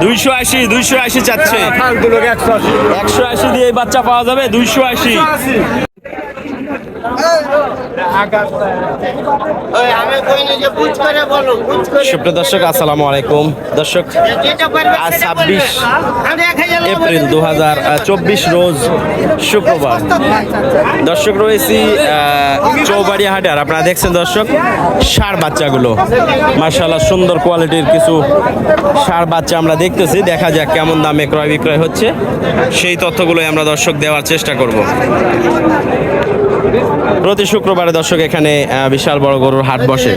দুইশো আশি দুইশো আশি চাচ্ছে। একশো আশি। দিয়ে বাচ্চা পাওয়া যাবে দুইশো আশি। সুপ্রিয় দর্শক আসসালামু আলাইকুম। দর্শক আজ সেটা 26 বলবে। আমি এক হাজার লোক এপ্রিল দু হাজার চব্বিশ রোজ শুক্রবার। দর্শক রয়েছি চৌবাড়ি হাটে আর আপনারা দেখছেন দর্শক ষাঁড় বাচ্চাগুলো। মার্শাল্লাহ সুন্দর কোয়ালিটির কিছু ষাঁড় বাচ্চা আমরা দেখতেছি। দেখা যাক কেমন দামে ক্রয় বিক্রয় হচ্ছে। সেই তথ্যগুলোই আমরা দর্শক দেওয়ার চেষ্টা করব। প্রতি শুক্রবারে দর্শক এখানে বিশাল বড় গরুর হাট বসে।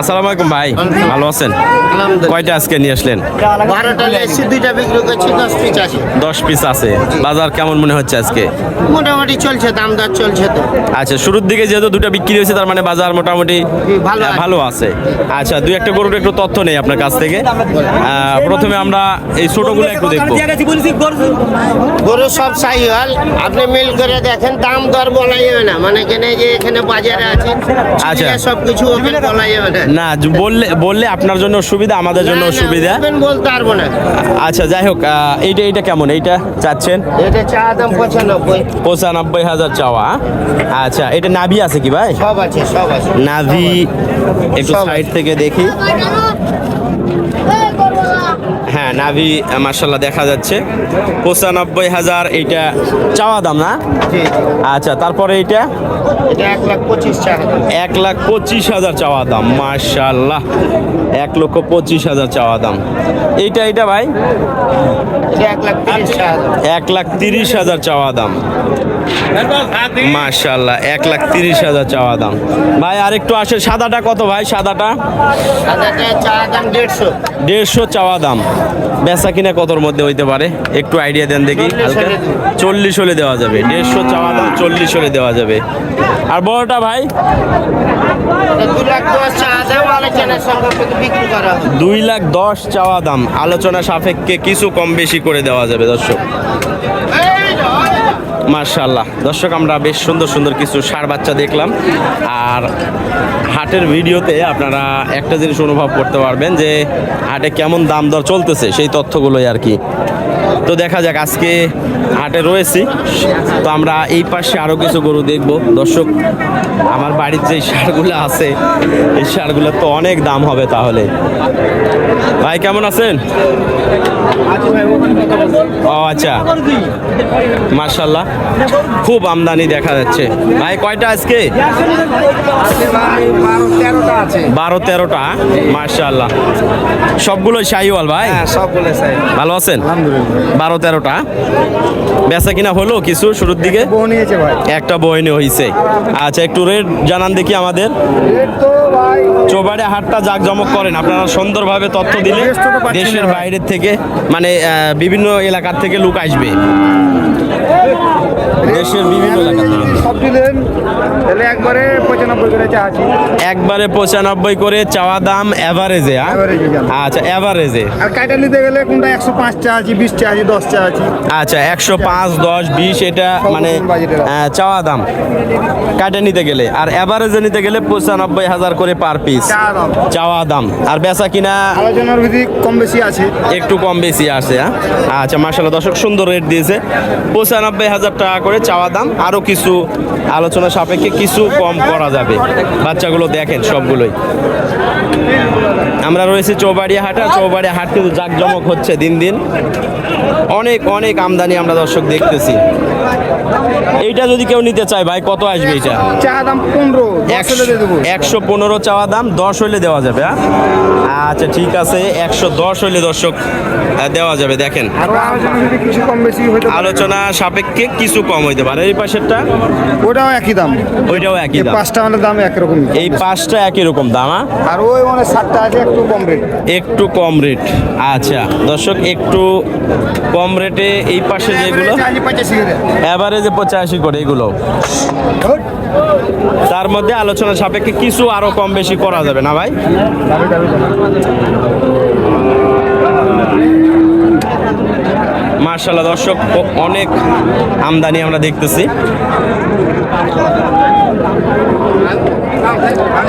আসসালামু আলাইকুম ভাই ভালো আছেন? কয়টা আজকে নিয়ে আসলেন? দশ পিস আছে। দশ পিস আছে। বাজার কেমন মনে হচ্ছে আজকে? মোটামুটি চলছে দাম দর চলছে তো। আচ্ছা শুরুর দিকে যেহেতু দুটো বিক্রি হয়েছে তার মানে বাজার মোটামুটি ভালো আছে। ভালো আছে। আচ্ছা দুই একটা গরুর একটু তথ্য নেই আপনার কাছ থেকে। প্রথমে আমরা এই ছোটগুলো একটু দেখব। গরু সব সাই হল আপনি মিল করে দেখেন দাম দর বলা যাবে না। মানে এখানে যে এখানে বাজারে আছে আচ্ছা। সব কিছু ওপেন বলা যাবে না। না বললে বললে আপনার জন্য সুবিধা আমাদের জন্য সুবিধা। open বলতে পারব না। আচ্ছা যাই হোক এইটা এইটা কেমন? এইটা চাচ্ছেন? এটা চা দাম পঁচানব্বই। পঁচানব্বই হাজার চাওয়া আচ্ছা এটা নাভি আছে কি ভাই? সব আছে সব আছে। নাভি একটু সব সাইড থেকে দেখি। নাভি মার্শাল্লাহ দেখা যাচ্ছে। পঁচানব্বই হাজার এইটা চাওয়া দাম না। আচ্ছা তারপরে এইটা? এটা এক লাখ পঁচিশ হাজার চাওয়া দাম মার্শাল্লাহ এক লক্ষ পঁচিশ হাজার চাওয়া দাম। এইটা এইটা ভাই? এক লাখ তিরিশ হাজার। চাওয়া দাম। মার্শাল্লাহ এক লাখ তিরিশ হাজার চাওয়া দাম। ভাই আরেকটু আসে সাদাটা কত ভাই সাদাটা? দেড়শো। চাওয়া দাম। বেচা কিনা কতর মধ্যে হইতে পারে? একটু আইডিয়া দেন দেখি চল্লিশ হলে দেওয়া যাবে দেড়শো চাওয়া দাম চল্লিশ হলে দেওয়া যাবে। আর বড়টা ভাই? দুই লাখ দশ চাওয়া দাম। আলোচনা সাপেক্ষে কিছু কম বেশি করে দেওয়া যাবে, দর্শক। মার্শাল্লাহ দর্শক, আমরা বেশ সুন্দর সুন্দর কিছু সার বাচ্চা দেখলাম। আর হাটের ভিডিওতে আপনারা একটা জিনিস অনুভব করতে পারবেন যে হাটে কেমন দাম দর চলতেছে, সেই তথ্যগুলোই আর কি। তো দেখা যাক আজকে হাটে রয়েছি। তো আমরা এই পাশে আরও কিছু গরু দেখব। দর্শক আমার বাড়ির যে সারগুলো আছে এই সারগুলোর তো অনেক দাম হবে তাহলে। ভাই কেমন আছেন? ও আচ্ছা। মার্শাল্লাহ খুব আমদানি দেখা যাচ্ছে। ভাই কয়টা আজকে? বারো তেরোটা মার্শাল্লাহ সবগুলো শাহিওয়াল ভাই? সব বলে স্যার ভালো আছেন? আলহামদুলিল্লাহ। বারো তেরোটা। বেচা কিনা হলো কিছু শুরুর দিকে? একটা বইনে হয়েছে আচ্ছা একটু রেট জানান দেখি আমাদের। চৌবাড়ি হাটটা জাঁকজমক করেন। আপনারা সুন্দরভাবে তথ্য দিলে দেশের বাইরের থেকে মানে বিভিন্ন এলাকার থেকে লোক আসবে। দেশের বিভিন্ন এলাকা থেকে। তাহলে একবারে পঁচানব্বই করে আছি। একবারে পঁচানব্বই করে চাওয়া দাম অ্যাভারেজে আচ্ছা অ্যাভারেজে আর নিতে গেলে কোনটা একশো পাঁচ চা আছি বিশ চা আছি দশ চা আছি? আচ্ছা একশো পাঁচ দশ বিশ এটা মানে আছে। চাওয়া দাম। কাটে নিতে গেলে। আর অ্যাভারেজে নিতে গেলে পঁচানব্বই হাজার করে পার পিস চাওয়া দাম। আর বেচা কিনা? আলোচনার বিধি কম বেশি আছে। একটু কম বেশি হ্যাঁ? আচ্ছা মার্শাল্লাহ দর্শক সুন্দর রেট দিয়েছে। পঁচানব্বই হাজার টাকা করে চাওয়া দাম। আরও কিছু আলোচনা সাপেক্ষে কিছু কম করা যাবে। বাচ্চাগুলো দেখেন সবগুলোই। আমরা রয়েছি চৌবাড়িয়া হাট আর চৌবাড়িয়া হাট কিন্তু জাঁকজমক হচ্ছে দিন দিন। অনেক অনেক আমদানি আমরা দর্শক দেখতেছি। এইটা যদি কেউ নিতে চায় ভাই কত আসবে এটা দাম পনেরো একশো পনেরো চাওয়া দাম দশ হইলে দেওয়া যাবে হ্যাঁ? আচ্ছা ঠিক আছে একশো দশ হইলে দর্শক আহ, দেওয়া যাবে দেখেন। আরও কিছু কম বেশি আলোচনা সাপেক্ষে কিছু কম হইতে পারে। এই পাশেরটা? ওটাও একই দাম। ওইটাও একই দাম। পাঁচটা মানে দাম একরকম এই পাঁচটা একই রকম দাম? আর ওই মানে সাতটা আছে একটু কম রেট একটু কম রেট আচ্ছা দর্শক একটু কম রেটে এই পাশে যেগুলো অ্যাভারেজে পঁচাশি করে। এগুলো। তার মধ্যে আলোচনা সাপেক্ষে কিছু আরও কম বেশি করা যাবে না ভাই যাবে, যাবে, যাবে। মার্শাল্লাহ দর্শক অনেক আমদানি আমরা দেখতেছি।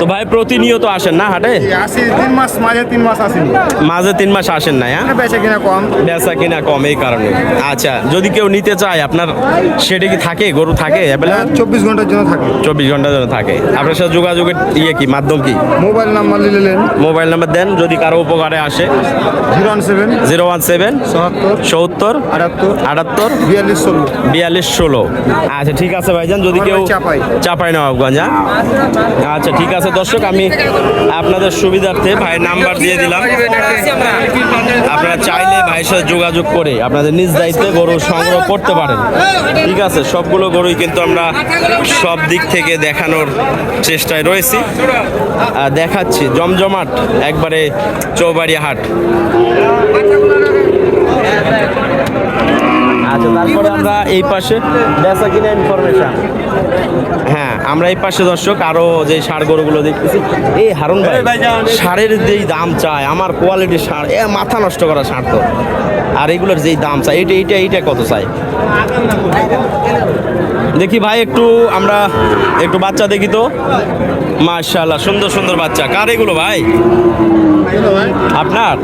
তো ভাই প্রতিনিয়ত আসেন না হাটে? আসি তিন মাস মাঝে তিন মাস আসেনি। মাঝে তিন মাস আসেন না হ্যাঁ? বেচা কিনা কম। বেচা কিনা কম এই কারণে। আচ্ছা যদি কেউ নিতে চায় আপনার সেটা কি থাকে? গরু থাকে? চব্বিশ ঘণ্টার জন্য থাকে। চব্বিশ ঘণ্টার জন্য থাকে। আপনার সাথে যোগাযোগের ইয়ে কি মাধ্যম কি? মোবাইল নাম্বার নিলেন মোবাইল নাম্বার দেন যদি কারও উপকারে আসে। Zero one seven zero one seven সত্তর সত্তর আটাত্তর। আটাত্তর। বিয়াল্লিশ ষোলো। বিয়াল্লিশ ষোলো। আচ্ছা ঠিক আছে ভাইজান যদি কেউ চাপাই। চাপাই নবাবগঞ্জ হ্যাঁ? আচ্ছা ঠিক আছে দর্শক আমি আপনাদের সুবিধার্থে ভাইয়ের নাম্বার দিয়ে দিলাম। আপনারা চাইলে ভাইয়ের সাথে যোগাযোগ করে আপনাদের নিজ দায়িত্বে গরু সংগ্রহ করতে পারেন। ঠিক আছে সবগুলো গরুই কিন্তু আমরা সব দিক থেকে দেখানোর চেষ্টায় রয়েছি। আর দেখাচ্ছি জমজমাট একবারে চৌবাড়ি হাট। আচ্ছা তারপরে আমরা এই পাশে বেচা কিনা ইনফরমেশন হ্যাঁ আমরা এই পাশে দর্শক আরও যে সার গরুগুলো দেখতেছি। এই হারুন ভাই সারের যেই দাম চায় আমার কোয়ালিটির সার এ মাথা নষ্ট করা সার তো। আর এগুলোর যেই দাম চাই এটা এইটা এইটা কত চাই? দেখি ভাই, একটু আমরা একটু বাচ্চা দেখি তো। মার্শাল্লাহ সুন্দর সুন্দর বাচ্চা। কার এগুলো ভাই? আপনার?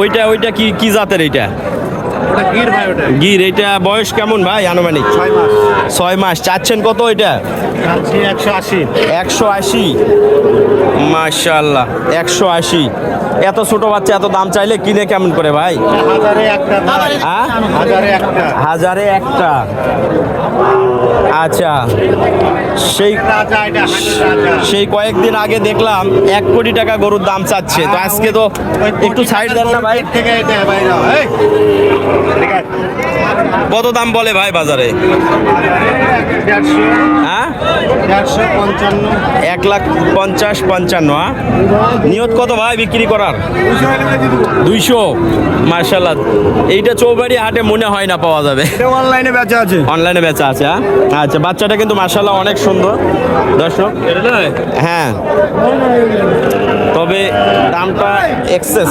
ওইটা ওইটা কি কি জাতের এইটা? গির এটা বয়স কেমন ভাই আনুমানিক? ছয় মাস। চাচ্ছেন কত এটা? একশো আশি। একশো আশি? মাশাল্লাহ একশো আশি। এত ছোট বাচ্চা এত দাম চাইলে কিনে কেমন করে ভাই? হাজারে একটা হ্যাঁ? হাজারে একটা। হাজারে একটা। আচ্ছা সেই সেই কয়েকদিন আগে দেখলাম এক কোটি টাকা গরুর দাম চাচ্ছে। তো আজকে তো একটু সাইড দেন না ভাই। থেকে কত দাম বলে ভাই বাজারে? হ্যাঁ? এক লাখ পঞ্চাশ পঞ্চান্ন হ্যাঁ? নিয়ত কত ভাই বিক্রি করার? দুইশো? মার্শাল্লাহ এইটা চৌবাড়ি হাটে মনে হয় না পাওয়া যাবে। অনলাইনে বেচা আছে। অনলাইনে বেচা আছে হ্যাঁ? আচ্ছা বাচ্চাটা কিন্তু মার্শাল্লাহ অনেক সুন্দর। দর্শক হ্যাঁ। তবে দামটা এক্সেস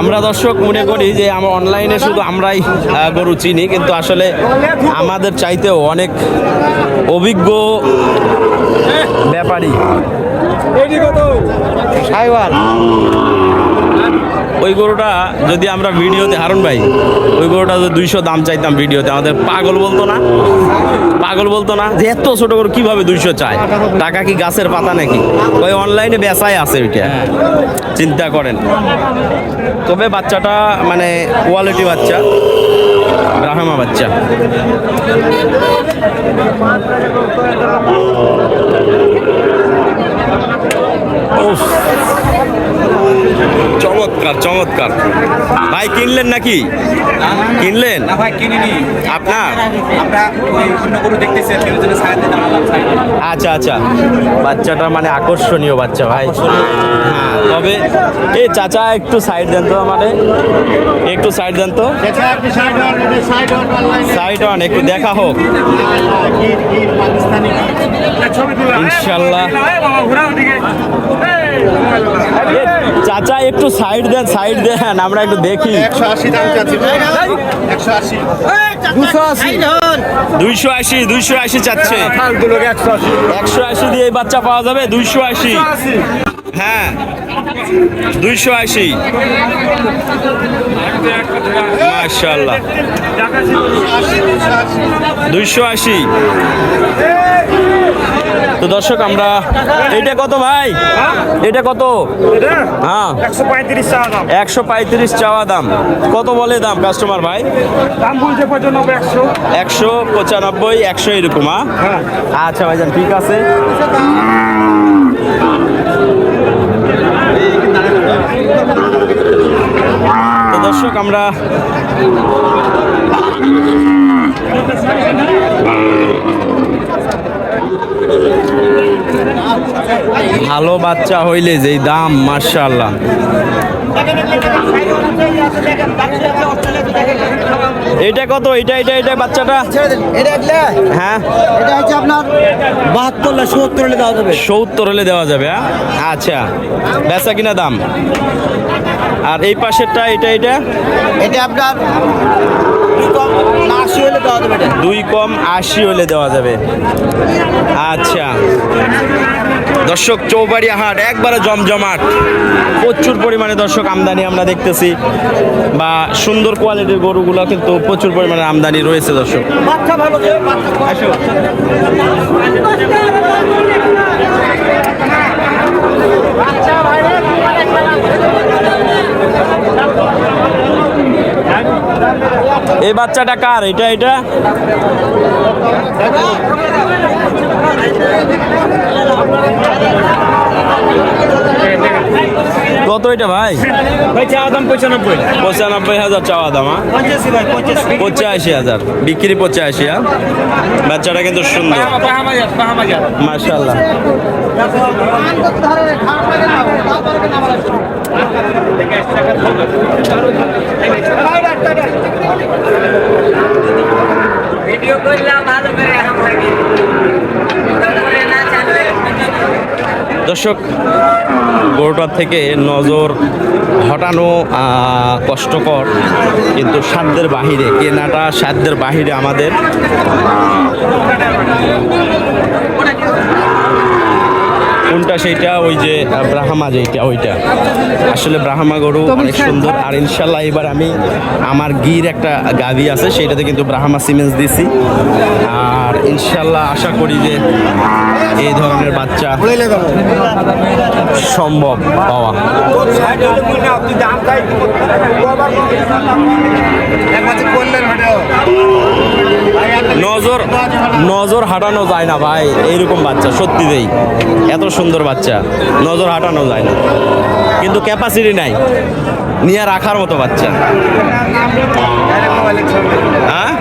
আমরা দর্শক মনে করি যে আমরা অনলাইনে শুধু আমরাই গরু চিনি কিন্তু আসলে আমাদের চাইতেও অনেক অভিজ্ঞ ব্যাপারী। ওই গরুটা যদি আমরা ভিডিওতে, হারুন ভাই, ওই গরুটা যদি দুইশো দাম চাইতাম ভিডিওতে, আমাদের পাগল বলতো না? পাগল বলতো না যে এত ছোট গরু কীভাবে দুইশো চায়? টাকা কি গাছের পাতা নাকি? ওই অনলাইনে বেচাই আছে ওইটা। চিন্তা করেন। তবে বাচ্চাটা মানে কোয়ালিটি বাচ্চা, ব্রাহ্মা বাচ্চা। চমৎকার চমৎকার ভাই কিনলেন নাকি কিনলেন আপনার। আচ্ছা আচ্ছা বাচ্চাটা মানে আকর্ষণীয় বাচ্চা ভাই হ্যাঁ তবে এই চাচা একটু সাইড দেন তো আমাদের একটু সাইড দেন তো সাইড অন একটু দেখা হোক ইনশাল্লাহ এ, চাচা একটু সাইড দেন সাইড দেন আমরা একটু দেখি। দুইশো আশি দুইশো আশি চাচ্ছে। একশো আশি। দিয়ে এই বাচ্চা পাওয়া যাবে দুইশো আশি। হ্যাঁ দুইশো আশি। মাশাল্লাহ দুইশো আশি। তো দর্শক আমরা এটা কত ভাই? এটা কত? হ্যাঁ। একশো পঁয়ত্রিশ টাকা একশো পঁয়ত্রিশ চাওয়া দাম। কত বলে দাম কাস্টমার ভাই? একশো। পঁচানব্বই একশো এরকম হ্যাঁ। আচ্ছা ভাইজান ঠিক আছে। তো দর্শক আমরা ভালো বাচ্চা হইলে যেই দাম মার্শাল্লাহ এটা কত? এটা এটা এটা বাচ্চাটা? এটা হ্যাঁ। এটা হচ্ছে আপনার বাহাত্তর লাখ সত্তর হলে দেওয়া যাবে। সত্তর হলে দেওয়া যাবে হ্যাঁ? আচ্ছা। বেচা কিনা দাম? আর এই পাশেরটা এটা এটা এটা আপনার আশি হলে দেওয়া দুই কম আশি হলে দেওয়া যাবে। আচ্ছা। দর্শক চৌবাড়িয়া হাট একবারে জমজমাট। প্রচুর পরিমাণে দর্শক আমদানি আমরা দেখতেছি। বা সুন্দর কোয়ালিটির গরুগুলো কিন্তু প্রচুর পরিমাণে আমদানি রয়েছে দর্শক। এই বাচ্চাটা কার? এটা এটা? কত এটা ভাই? ভাই চা দাম পঁচানব্বই। পঁচানব্বই হাজার চাওয়া দাম হ্যাঁ? পঁচাশি হাজার। বিক্রি পঁচাশি হ্যাঁ? বাচ্চাটা কিন্তু সুন্দর। মার্শাল্লাহ ভিডিও করলাম ভালো করে না জানলে দর্শক গরুটার থেকে নজর হটানো কষ্টকর কিন্তু সাধ্যের বাহিরে কেনাটা সাধ্যের বাহিরে আমাদের। কোনটা সেইটা? ওই যে ব্রাহ্মা যেটা ওইটা। আসলে ব্রাহ্মা গরু অনেক সুন্দর। আর ইনশাল্লাহ এবার আমি আমার গির একটা গাভি আছে সেইটাতে কিন্তু ব্রাহ্মা সিমেন্স দিছি। আর ইনশাল্লাহ আশা করি যে এই ধরনের বাচ্চা সম্ভব পাওয়া। নজর নজর হাঁটানো যায় না ভাই, এইরকম বাচ্চা, সত্যি সত্যিতেই এত সুন্দর বাচ্চা, নজর হাঁটানো যায় না। কিন্তু ক্যাপাসিটি নাই, নিয়ে রাখার মতো বাচ্চা। হ্যাঁ?